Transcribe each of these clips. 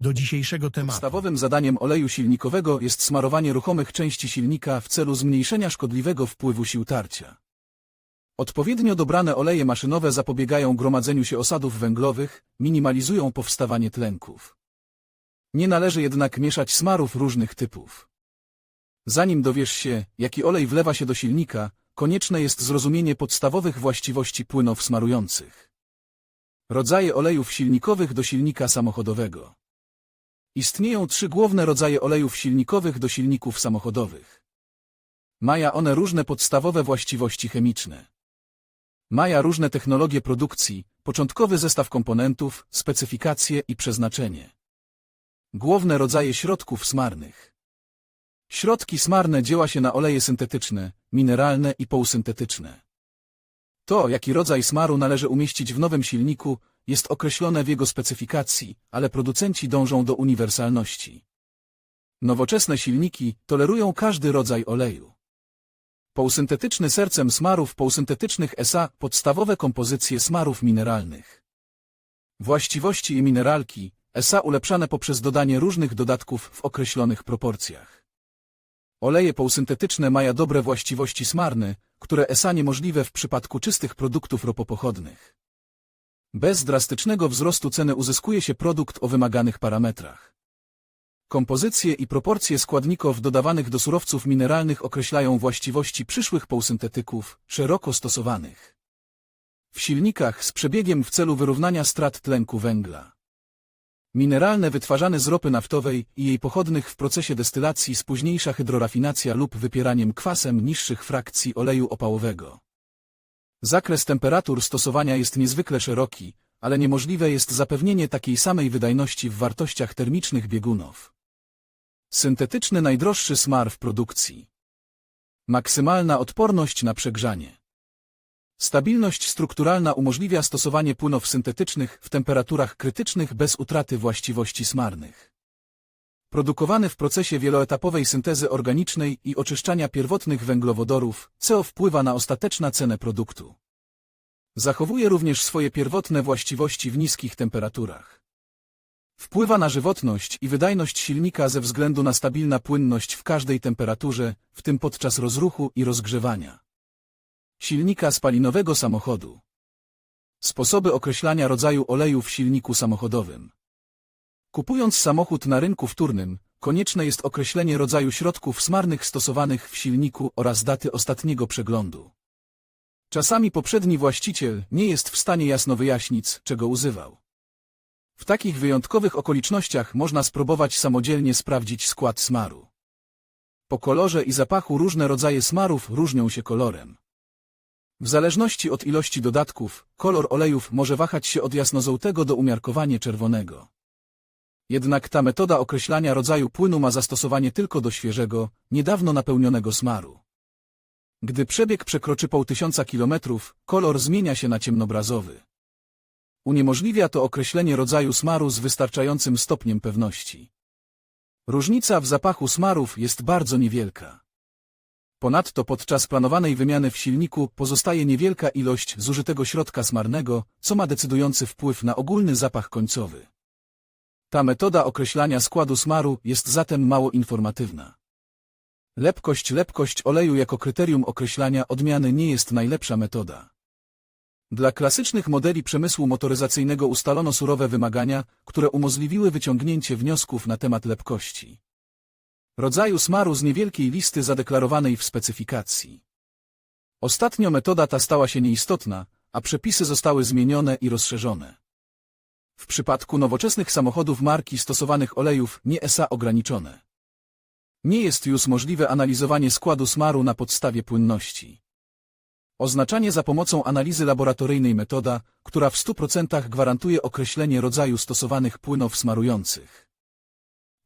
do dzisiejszego tematu. Podstawowym zadaniem oleju silnikowego jest smarowanie ruchomych części silnika w celu zmniejszenia szkodliwego wpływu sił tarcia. Odpowiednio dobrane oleje maszynowe zapobiegają gromadzeniu się osadów węglowych, minimalizują powstawanie tlenków. Nie należy jednak mieszać smarów różnych typów. Zanim dowiesz się, jaki olej wlewa się do silnika, konieczne jest zrozumienie podstawowych właściwości płynów smarujących. Rodzaje olejów silnikowych do silnika samochodowego. Istnieją trzy główne rodzaje olejów silnikowych do silników samochodowych. Mają one różne podstawowe właściwości chemiczne. Mają różne technologie produkcji, początkowy zestaw komponentów, specyfikacje i przeznaczenie. Główne rodzaje środków smarnych. Środki smarne działa się na oleje syntetyczne, mineralne i półsyntetyczne. To, jaki rodzaj smaru należy umieścić w nowym silniku, jest określone w jego specyfikacji, ale producenci dążą do uniwersalności. Nowoczesne silniki tolerują każdy rodzaj oleju. Półsyntetyczny sercem smarów półsyntetycznych SA podstawowe kompozycje smarów mineralnych. Właściwości i mineralki SA ulepszane poprzez dodanie różnych dodatków w określonych proporcjach. Oleje półsyntetyczne mają dobre właściwości smarne, które ESA niemożliwe w przypadku czystych produktów ropopochodnych. Bez drastycznego wzrostu ceny uzyskuje się produkt o wymaganych parametrach. Kompozycje i proporcje składników dodawanych do surowców mineralnych określają właściwości przyszłych półsyntetyków, szeroko stosowanych. W silnikach z przebiegiem w celu wyrównania strat tlenku węgla. Mineralne wytwarzane z ropy naftowej i jej pochodnych w procesie destylacji z późniejsza hydrorafinacja lub wypieraniem kwasem niższych frakcji oleju opałowego. Zakres temperatur stosowania jest niezwykle szeroki, ale niemożliwe jest zapewnienie takiej samej wydajności w wartościach termicznych biegunów. Syntetyczny najdroższy smar w produkcji. Maksymalna odporność na przegrzanie. Stabilność strukturalna umożliwia stosowanie płynów syntetycznych w temperaturach krytycznych bez utraty właściwości smarnych. Produkowany w procesie wieloetapowej syntezy organicznej i oczyszczania pierwotnych węglowodorów, CO wpływa na ostateczną cenę produktu. Zachowuje również swoje pierwotne właściwości w niskich temperaturach. Wpływa na żywotność i wydajność silnika ze względu na stabilna płynność w każdej temperaturze, w tym podczas rozruchu i rozgrzewania. Silnika spalinowego samochodu. Sposoby określania rodzaju oleju w silniku samochodowym. Kupując samochód na rynku wtórnym, konieczne jest określenie rodzaju środków smarnych stosowanych w silniku oraz daty ostatniego przeglądu. Czasami poprzedni właściciel nie jest w stanie jasno wyjaśnić, czego używał. W takich wyjątkowych okolicznościach można spróbować samodzielnie sprawdzić skład smaru. Po kolorze i zapachu różne rodzaje smarów różnią się kolorem. W zależności od ilości dodatków, kolor olejów może wahać się od jasnożółtego do umiarkowanie czerwonego. Jednak ta metoda określania rodzaju płynu ma zastosowanie tylko do świeżego, niedawno napełnionego smaru. Gdy przebieg przekroczy pół tysiąca kilometrów, kolor zmienia się na ciemnobrazowy. Uniemożliwia to określenie rodzaju smaru z wystarczającym stopniem pewności. Różnica w zapachu smarów jest bardzo niewielka. Ponadto podczas planowanej wymiany w silniku pozostaje niewielka ilość zużytego środka smarnego, co ma decydujący wpływ na ogólny zapach końcowy. Ta metoda określania składu smaru jest zatem mało informatywna. Lepkość Lepkość oleju jako kryterium określania odmiany nie jest najlepsza metoda. Dla klasycznych modeli przemysłu motoryzacyjnego ustalono surowe wymagania, które umożliwiły wyciągnięcie wniosków na temat lepkości. Rodzaju smaru z niewielkiej listy zadeklarowanej w specyfikacji. Ostatnio metoda ta stała się nieistotna, a przepisy zostały zmienione i rozszerzone. W przypadku nowoczesnych samochodów marki stosowanych olejów nie ESA ograniczone. Nie jest już możliwe analizowanie składu smaru na podstawie płynności. Oznaczanie za pomocą analizy laboratoryjnej metoda, która w 100% gwarantuje określenie rodzaju stosowanych płynów smarujących.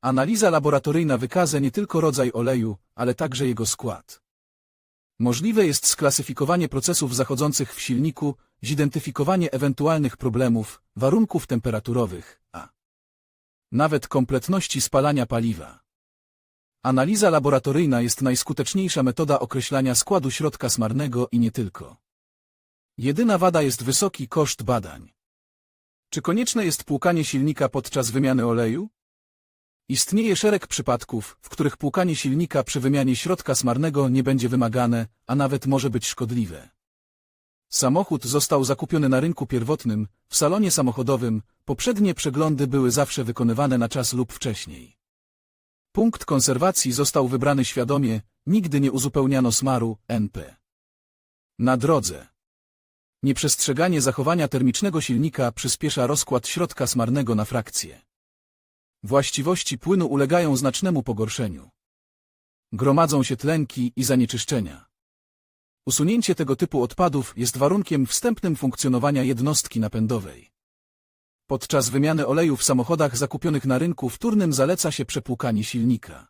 Analiza laboratoryjna wykaże nie tylko rodzaj oleju, ale także jego skład. Możliwe jest sklasyfikowanie procesów zachodzących w silniku, zidentyfikowanie ewentualnych problemów, warunków temperaturowych, a nawet kompletności spalania paliwa. Analiza laboratoryjna jest najskuteczniejsza metoda określania składu środka smarnego i nie tylko. Jedyna wada jest wysoki koszt badań. Czy konieczne jest płukanie silnika podczas wymiany oleju? Istnieje szereg przypadków, w których płukanie silnika przy wymianie środka smarnego nie będzie wymagane, a nawet może być szkodliwe. Samochód został zakupiony na rynku pierwotnym, w salonie samochodowym, poprzednie przeglądy były zawsze wykonywane na czas lub wcześniej. Punkt konserwacji został wybrany świadomie, nigdy nie uzupełniano smaru, NP. Na drodze. Nieprzestrzeganie zachowania termicznego silnika przyspiesza rozkład środka smarnego na frakcje. Właściwości płynu ulegają znacznemu pogorszeniu. Gromadzą się tlenki i zanieczyszczenia. Usunięcie tego typu odpadów jest warunkiem wstępnym funkcjonowania jednostki napędowej. Podczas wymiany oleju w samochodach zakupionych na rynku wtórnym zaleca się przepłukanie silnika.